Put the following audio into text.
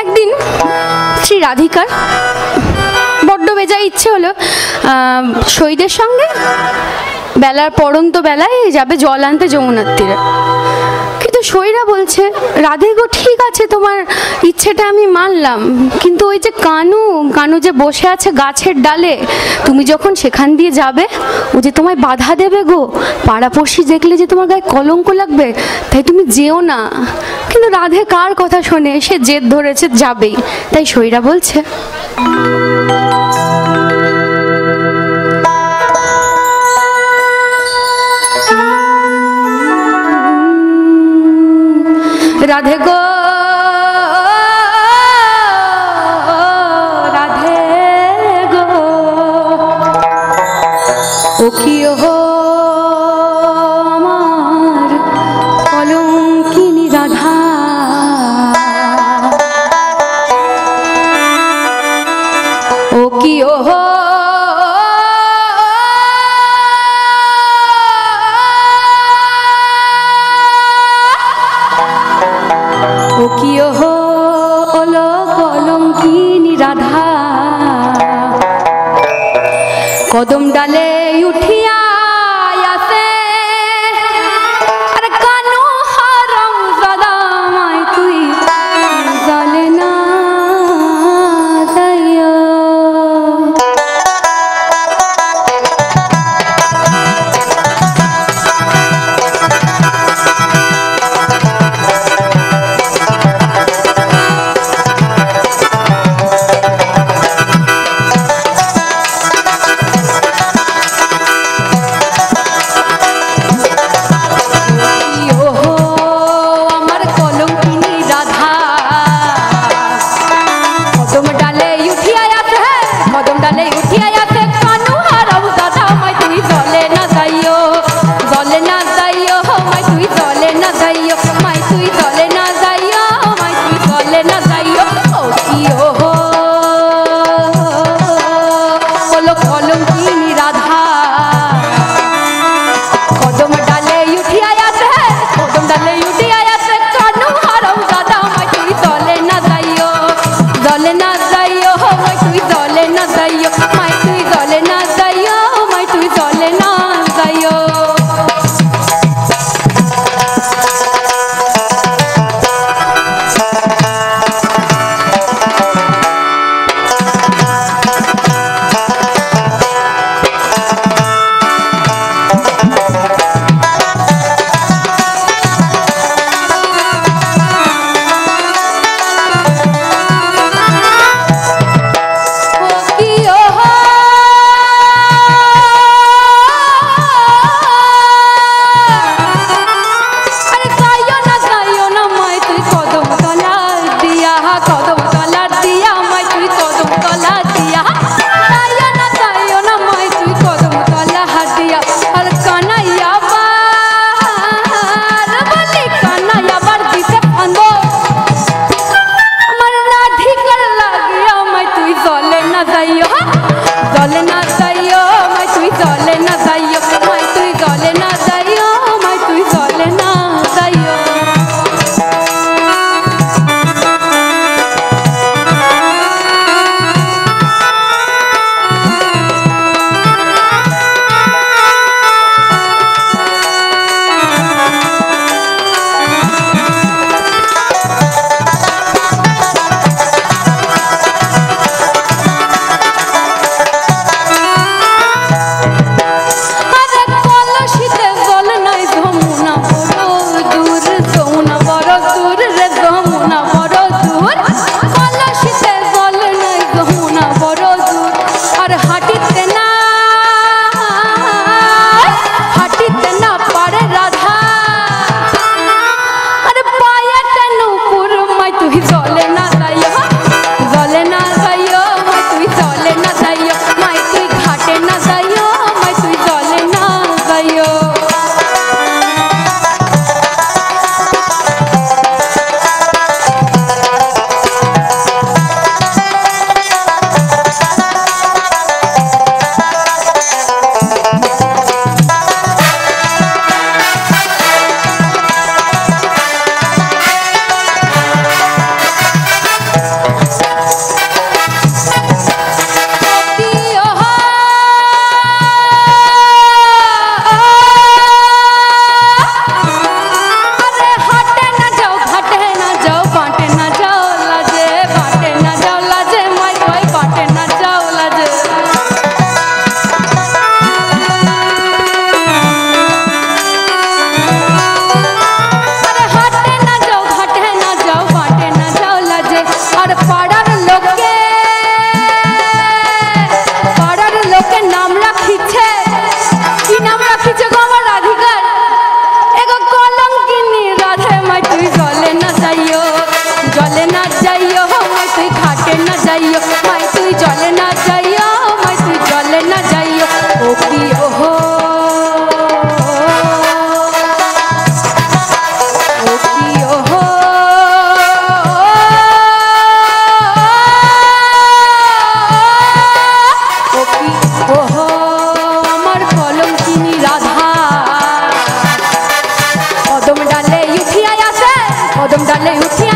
একদিন শ্রী রাধিকার, বড্ড বেজা ইচ্ছে হলো শহীদের সঙ্গে বেলার পড়ন্ত বেলায় যাবে জল আনতে যমুনার তীরে। কিন্তু সইরা বলছে, রাধে গো, ঠিক আছে, তোমার ইচ্ছেটা আমি মানলাম। কিন্তু ওই যে কানু কানু যে বসে আছে গাছের ডালে, তুমি যখন সেখান দিয়ে যাবে, ও যে তোমায় বাধা দেবে গো। পাড়াপড়শি দেখলে যে তোমার গায়ে কলঙ্ক লাগবে, তাই তুমি যেও না। কিন্তু রাধে কার কথা শোনে? সে জেদ ধরেছে যাবেই। তাই সইরা বলছে রাধে গো Mama, tu not na you. i'm gonna Adam Dale Uthi